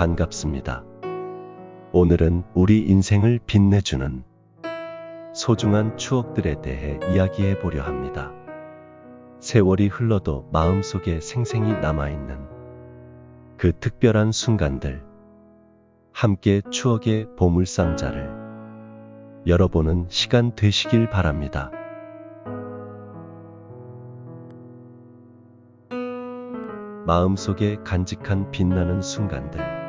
반갑습니다. 오늘은 우리 인생을 빛내주는 소중한 추억들에 대해 이야기해 보려 합니다. 세월이 흘러도 마음속에 생생히 남아있는 그 특별한 순간들, 함께 추억의 보물상자를 열어보는 시간 되시길 바랍니다. 마음속에 간직한 빛나는 순간들.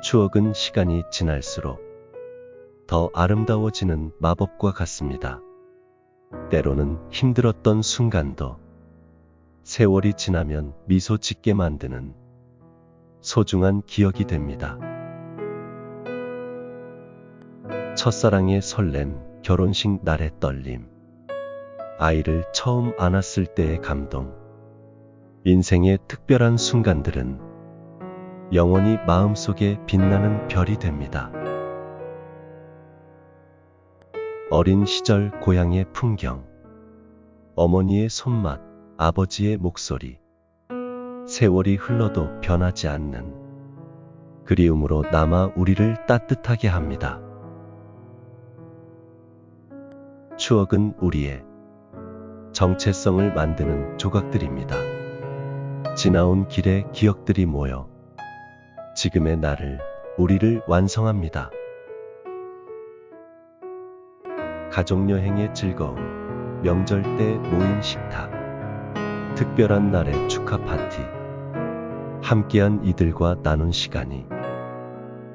추억은 시간이 지날수록 더 아름다워지는 마법과 같습니다. 때로는 힘들었던 순간도 세월이 지나면 미소 짓게 만드는 소중한 기억이 됩니다. 첫사랑의 설렘, 결혼식 날의 떨림, 아이를 처음 안았을 때의 감동, 인생의 특별한 순간들은 영원히 마음속에 빛나는 별이 됩니다. 어린 시절 고향의 풍경, 어머니의 손맛, 아버지의 목소리, 세월이 흘러도 변하지 않는 그리움으로 남아 우리를 따뜻하게 합니다. 추억은 우리의 정체성을 만드는 조각들입니다. 지나온 길의 기억들이 모여 지금의 나를, 우리를 완성합니다. 가족여행의 즐거움, 명절 때 모인 식탁, 특별한 날의 축하 파티, 함께한 이들과 나눈 시간이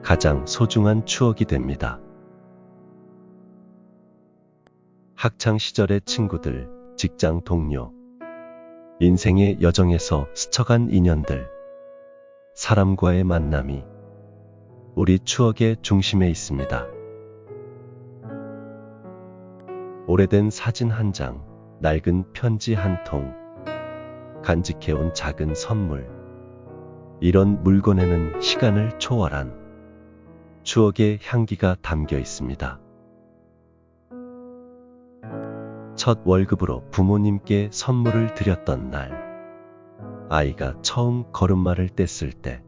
가장 소중한 추억이 됩니다. 학창 시절의 친구들, 직장 동료, 인생의 여정에서 스쳐간 인연들, 사람과의 만남이 우리 추억의 중심에 있습니다. 오래된 사진 한 장, 낡은 편지 한 통, 간직해온 작은 선물. 이런 물건에는 시간을 초월한 추억의 향기가 담겨 있습니다. 첫 월급으로 부모님께 선물을 드렸던 날, 아이가 처음 걸음마를 뗐을 때,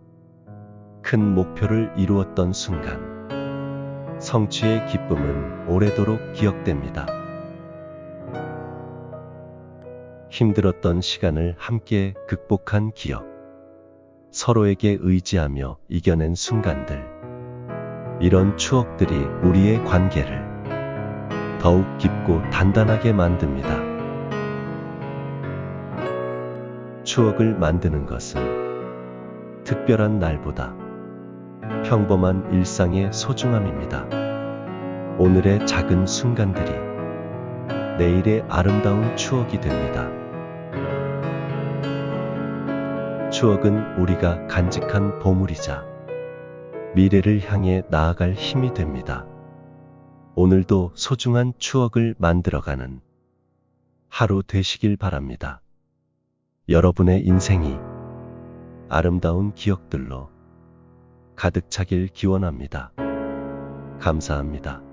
큰 목표를 이루었던 순간, 성취의 기쁨은 오래도록 기억됩니다. 힘들었던 시간을 함께 극복한 기억, 서로에게 의지하며 이겨낸 순간들, 이런 추억들이 우리의 관계를 더욱 깊고 단단하게 만듭니다. 추억을 만드는 것은 특별한 날보다 평범한 일상의 소중함입니다. 오늘의 작은 순간들이 내일의 아름다운 추억이 됩니다. 추억은 우리가 간직한 보물이자 미래를 향해 나아갈 힘이 됩니다. 오늘도 소중한 추억을 만들어가는 하루 되시길 바랍니다. 여러분의 인생이 아름다운 기억들로 가득 차길 기원합니다. 감사합니다.